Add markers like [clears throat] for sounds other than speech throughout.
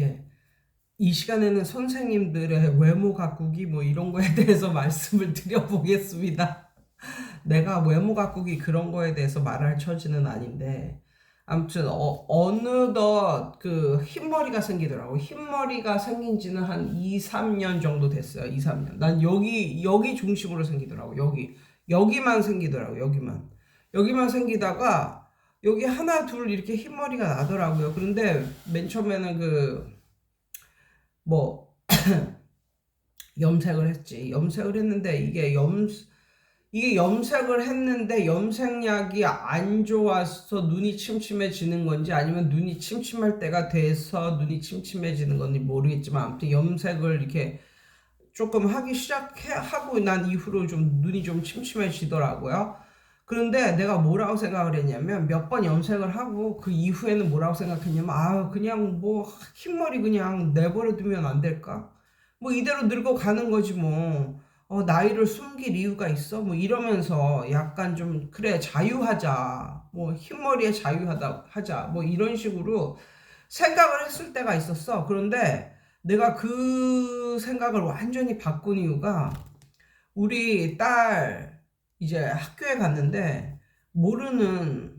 예. 이 시간에는 선생님들의 외모 가꾸기 뭐 이런 거에 [laughs] 대해서 말씀을 드려보겠습니다. 내가 외모 가꾸기 그런 거에 대해서 말할 처지는 아닌데 아무튼 어, 어느덧 그 흰머리가 생기더라고. 흰머리가 생긴 지는 한 2, 3년 정도 됐어요. 2, 3년. 난 여기 여기 중심으로 생기더라고. 여기. 여기만 생기더라고. 여기만. 여기만 생기다가 여기 하나 둘 이렇게 흰머리가 나더라고요. 그런데 맨 처음에는 그 뭐 [clears throat] 염색을 했지. 염색을 했는데 이게 염 이게 염색을 했는데 염색약이 안 좋아서 눈이 침침해지는 건지 아니면 눈이 침침할 때가 돼서 눈이 침침해지는 건지 모르겠지만 아무튼 염색을 이렇게 조금 하기 시작하고 난 이후로 좀 눈이 좀 침침해지더라고요. 그런데 내가 뭐라고 생각을 했냐면 몇 번 염색을 하고 그 이후에는 뭐라고 생각했냐면 아 그냥 뭐 흰머리 그냥 내버려 두면 안 될까? 뭐 이대로 늙어 가는 거지 뭐. 어, 나이를 숨길 이유가 있어? 뭐 이러면서 약간 좀 그래 자유하자. 뭐 흰머리에 자유하다 하자. 뭐 이런 식으로 생각을 했을 때가 있었어. 그런데 내가 그 생각을 완전히 바꾼 이유가 우리 딸 이제 학교에 갔는데 모르는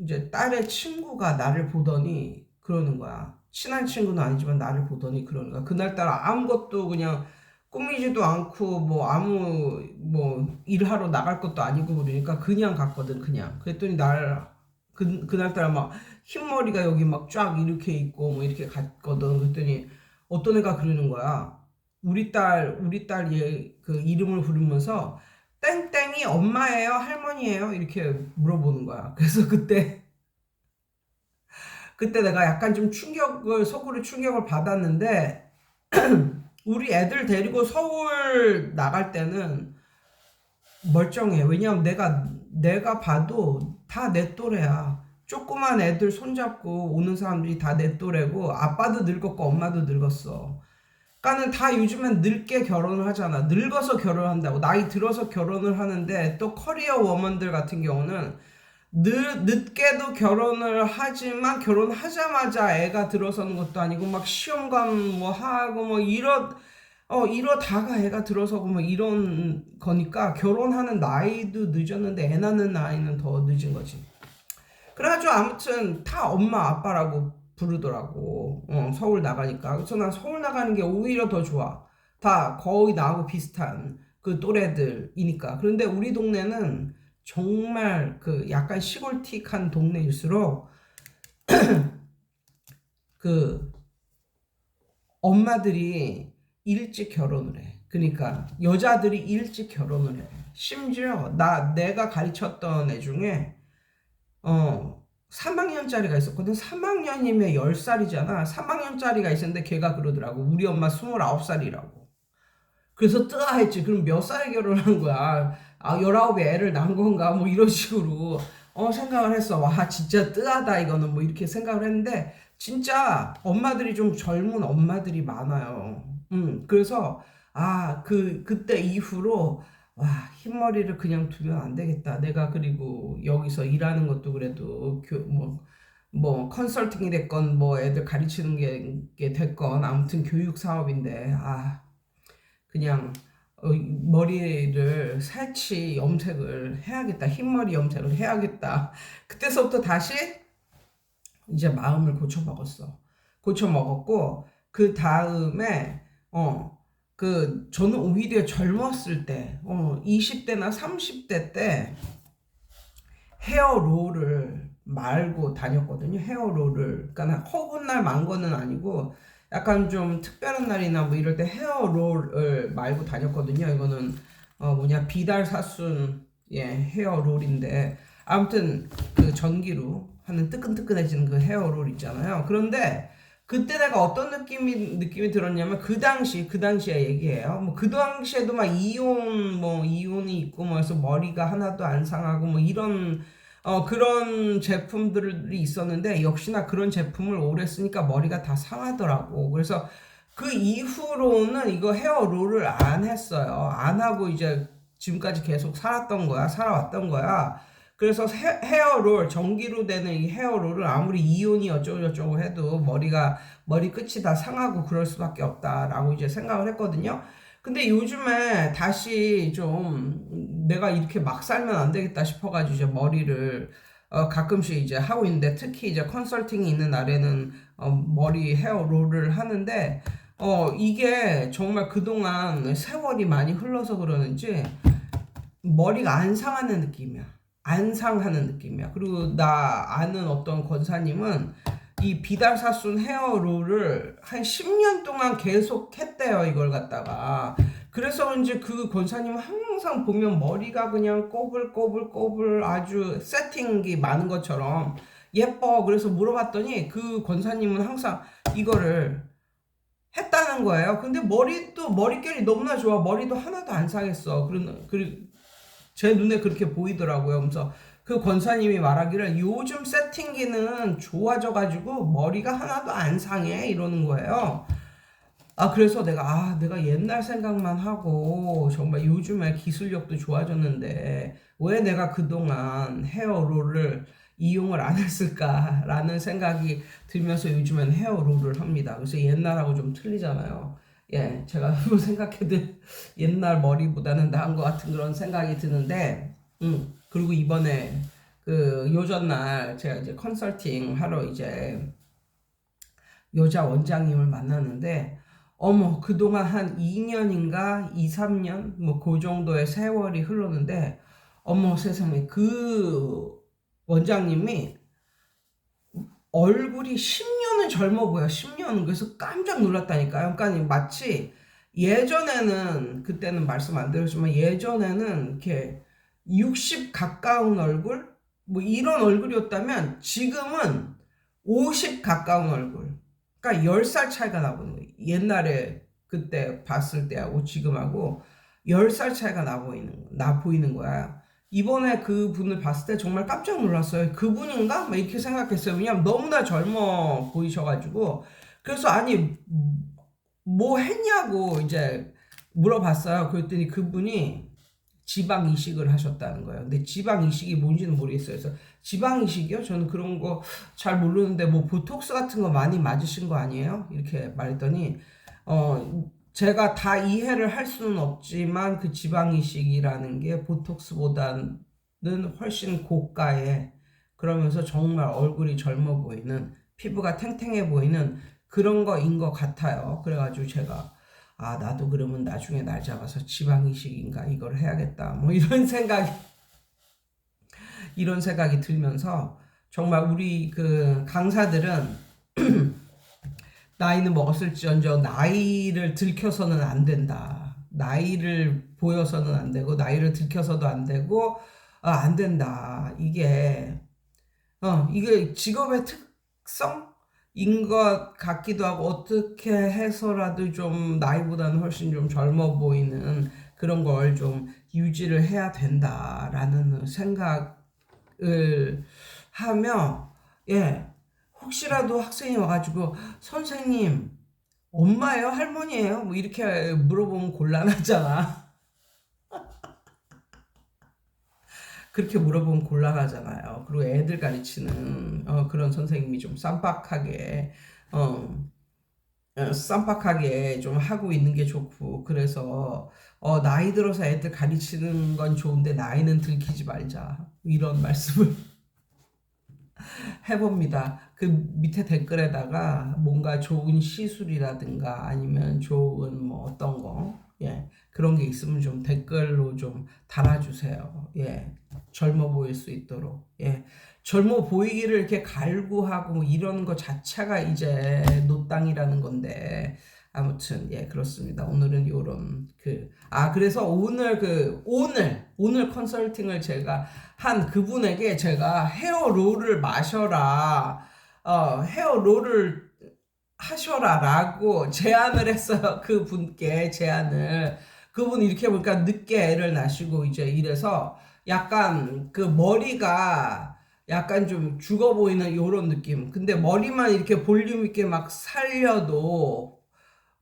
이제 딸의 친구가 나를 보더니 그러는 거야. 친한 친구는 아니지만 나를 보더니 그러는 거야. 그날따라 아무것도 그냥 꾸미지도 않고 뭐 아무 뭐 일하러 나갈 것도 아니고 그러니까 그냥 갔거든 그냥. 그랬더니 날 그, 그날따라 막 흰머리가 여기 막 쫙 이렇게 있고 뭐 이렇게 갔거든. 그랬더니 어떤 애가 그러는 거야. 우리 딸, 우리 딸 얘 그 이름을 부르면서 땡땡이 엄마예요? 할머니예요? 이렇게 물어보는 거야. 그래서 [laughs] 그때 그때 내가 약간 좀 충격을 속으로 충격을 받았는데 [clears throat] 우리 애들 데리고 서울 나갈 때는 멀쩡해. 왜냐면 내가 내가 봐도 다 내 또래야. 조그만 애들 손잡고 오는 사람들이 다 내 또래고 아빠도 늙었고 엄마도 늙었어. 그러니까는 다 요즘엔 늙게 결혼을 하잖아. 늙어서 결혼한다고. 나이 들어서 결혼을 하는데 또 커리어 워먼들 같은 경우는 늦, 늦게도 결혼을 하지만 결혼하자마자 애가 들어서는 것도 아니고 막 시험관 뭐 하고 뭐 이러 어 이러다가 애가 들어서고 뭐 이런 거니까 결혼하는 나이도 늦었는데 애 낳는 나이는 더 늦은 거지. 그래가지고 아무튼 다 엄마 아빠라고 부르더라고. 어, 서울 나가니까. 그래서 난 서울 나가는 게 오히려 더 좋아. 다 거의 나하고 비슷한 그 또래들이니까. 그런데 우리 동네는 정말 그 약간 시골틱한 동네일수록 [clears throat] 그 엄마들이 일찍 결혼을 해. 그러니까 여자들이 일찍 결혼을 해. 심지어 나 내가 가르쳤던 애 중에 어 3학년짜리가 있었거든. 3학년이면 10살이잖아. 3학년짜리가 있었는데 걔가 그러더라고. 우리 엄마 29살이라고. 그래서 뜨아 했지. 그럼 몇 살에 결혼한 거야? 아, 19에 애를 낳은 건가? 뭐 이런 식으로 어 생각을 했어. 와, 진짜 뜨하다 이거는 뭐 이렇게 생각을 했는데 진짜 엄마들이 좀 젊은 엄마들이 많아요. 음, 그래서 아, 그 그때 이후로 와, 흰머리를 그냥 두면 안 되겠다. 내가 그리고 여기서 일하는 것도 그래도 교, 뭐, 뭐, 컨설팅이 됐건, 뭐, 애들 가르치는 게, 게 됐건, 아무튼 교육 사업인데, 아, 그냥, 어, 머리를 살치 염색을 해야겠다. 흰머리 염색을 해야겠다. 그때서부터 다시 이제 마음을 고쳐 먹었어. 고쳐 먹었고, 그 다음에, 어, 그 저는 오히려 젊었을 때, 어, 20대나 30대 때 헤어롤을 말고 다녔거든요. 헤어롤을. 그러니까 허군 날 만 거는 아니고 약간 좀 특별한 날이나 뭐 이럴 때 헤어롤을 말고 다녔거든요. 이거는 어 뭐냐 비달 사순 예 헤어롤인데 아무튼 그 전기로 하는 뜨끈뜨끈해지는 그 헤어롤 있잖아요. 그런데 그때 내가 어떤 느낌이 느낌이 들었냐면 그 당시 그 당시에 얘기해요. 뭐 그 당시에도 막 이온 뭐 이온이 있고 뭐 해서 머리가 하나도 안 상하고 뭐 이런 어 그런 제품들이 있었는데 역시나 그런 제품을 오래 쓰니까 머리가 다 상하더라고. 그래서 그 이후로는 이거 헤어롤을 안 했어요. 안 하고 이제 지금까지 계속 살았던 거야. 살아왔던 거야. 그래서 헤, 헤어롤 전기로 되는 이 헤어롤을 아무리 이온이 어쩌고저쩌고 해도 머리가 머리 끝이 다 상하고 그럴 수밖에 없다라고 이제 생각을 했거든요. 근데 요즘에 다시 좀 내가 이렇게 막 살면 안 되겠다 싶어가지고 이제 머리를 어, 가끔씩 이제 하고 있는데 특히 이제 컨설팅이 있는 날에는 어, 머리 헤어롤을 하는데 어, 이게 정말 그동안 세월이 많이 흘러서 그러는지 머리가 안 상하는 느낌이야. 안 상하는 느낌이야. 그리고 나 아는 어떤 권사님은 이 비달사순 헤어롤을 한 10년 동안 계속 했대요, 이걸 갖다가. 그래서 그런지 그 권사님은 항상 보면 머리가 그냥 꼬불꼬불꼬불 아주 세팅이 많은 것처럼 예뻐. 그래서 물어봤더니 그 권사님은 항상 이거를 했다는 거예요. 근데 머리도 머릿결이 너무나 좋아. 머리도 하나도 안 상했어. 그런 그 제 눈에 그렇게 보이더라고요. 그래서 그 권사님이 말하기를 요즘 세팅기는 좋아져 가지고 머리가 하나도 안 상해 이러는 거예요. 아 그래서 내가 아 내가 옛날 생각만 하고 정말 요즘에 기술력도 좋아졌는데 왜 내가 그동안 헤어롤을 이용을 안 했을까라는 생각이 들면서 요즘엔 헤어롤을 합니다. 그래서 옛날하고 좀 틀리잖아요. 예, 제가 [laughs] 뭐 생각해도 옛날 머리보다는 나은 것 같은 그런 생각이 드는데, 음, 그리고 이번에 그 요전날 제가 이제 컨설팅 하러 이제 여자 원장님을 만났는데, 어머, 그동안 한 2년인가 2, 3년? 뭐 그 정도의 세월이 흘렀는데, 어머 세상에 그 원장님이 얼굴이 10년은 젊어 보여. 10년은. 그래서 깜짝 놀랐다니까요. 그러니까 마치 예전에는, 그때는 말씀 안 드렸지만 예전에는 이렇게 60 가까운 얼굴? 뭐 이런 얼굴이었다면 지금은 50 가까운 얼굴. 그러니까 10살 차이가 나보는 거예요. 옛날에 그때 봤을 때하고 지금하고 10살 차이가 나 보이는, 나 보이는 거야. 이번에 그 분을 봤을 때 정말 깜짝 놀랐어요. 그분인가? 막 이렇게 생각했어요. 왜냐면 너무나 젊어 보이셔가지고. 그래서 아니, 뭐 했냐고 이제 물어봤어요. 그랬더니 그분이 지방 이식을 하셨다는 거예요. 근데 지방 이식이 뭔지는 모르겠어요. 그래서 지방 이식이요? 저는 그런 거 잘 모르는데 뭐 보톡스 같은 거 많이 맞으신 거 아니에요? 이렇게 말했더니 어 제가 다 이해를 할 수는 없지만 그 지방 이식이라는 게 보톡스보다는 훨씬 고가의 그러면서 정말 얼굴이 젊어 보이는 피부가 탱탱해 보이는 그런 거인 것 같아요. 그래가지고 제가 아 나도 그러면 나중에 날 잡아서 지방 이식인가 이걸 해야겠다 뭐 이런 [laughs] 생각이 이런 생각이 들면서 정말 우리 그 강사들은 [clears throat] 나이는 먹었을지언정 나이를 들켜서는 안 된다. 나이를 보여서는 안 되고 나이를 들켜서도 안 되고 아, 안 된다. 이게 어 이게 직업의 특성인 것 같기도 하고 어떻게 해서라도 좀 나이보다는 훨씬 좀 젊어 보이는 그런 걸 좀 유지를 해야 된다라는 생각을 하며 예 혹시라도 학생이 와가지고 선생님 엄마예요? 할머니예요? 뭐 이렇게 물어보면 곤란하잖아. [laughs] 그렇게 물어보면 곤란하잖아요. 그리고 애들 가르치는 어, 그런 선생님이 좀 쌈박하게 어, 어, 쌈박하게 좀 하고 있는 게 좋고 그래서 어, 나이 들어서 애들 가르치는 건 좋은데 나이는 들키지 말자. 이런 말씀을 해봅니다. 그 밑에 댓글에다가 뭔가 좋은 시술이라든가 아니면 좋은 뭐 어떤 거, 예, 그런 게 있으면 좀 댓글로 좀 달아주세요. 예, 젊어 보일 수 있도록. 예, 젊어 보이기를 이렇게 갈구하고 뭐 이런 거 자체가 이제 노땅이라는 건데, 아무튼 예 그렇습니다. 오늘은 요런 그 아 그래서 오늘 그 오늘 오늘 컨설팅을 제가 한 그분에게 제가 헤어 롤을 마셔라 어 헤어 롤을 하셔라라고 제안을 했어요. [laughs] 그 분께 제안을 그분 이렇게 보니까 늦게 애를 낳으시고 이제 이래서 약간 그 머리가 약간 좀 죽어 보이는 요런 느낌. 근데 머리만 이렇게 볼륨 있게 막 살려도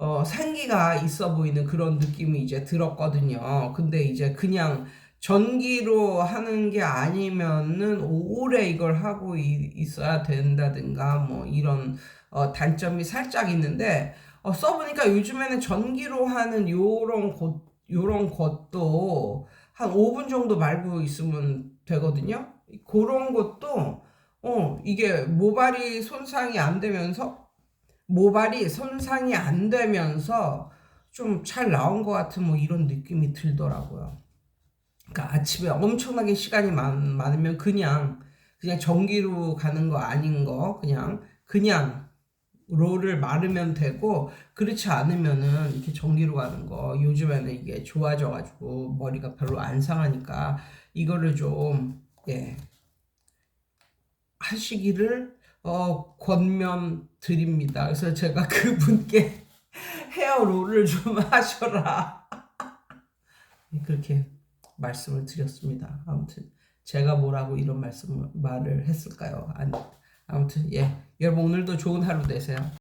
어, 생기가 있어 보이는 그런 느낌이 이제 들었거든요. 근데 이제 그냥 전기로 하는 게 아니면은 오래 이걸 하고 이- 있어야 된다든가 뭐 이런 어, 단점이 살짝 있는데 어, 써보니까 요즘에는 전기로 하는 요런 것 요런 것도 한 5분 정도 말고 있으면 되거든요. 그런 것도 어 이게 모발이 손상이 안 되면서 모발이 손상이 안 되면서 좀 잘 나온 것 같은 뭐 이런 느낌이 들더라고요. 그러니까 아침에 엄청나게 시간이 많, 많으면 그냥 그냥 전기로 가는 거 아닌 거 그냥 그냥 롤을 마르면 되고 그렇지 않으면은 이렇게 전기로 가는 거 요즘에는 이게 좋아져 가지고 머리가 별로 안 상하니까 이거를 좀 예, 하시기를 어, 권면 드립니다. 그래서 제가 [laughs] 그분께 헤어롤을 좀 하셔라. 그렇게 말씀을 드렸습니다. 아무튼 제가 뭐라고 이런 말씀을 말을 했을까요? 아니, 아무튼 예 여러분 오늘도 좋은 하루 되세요.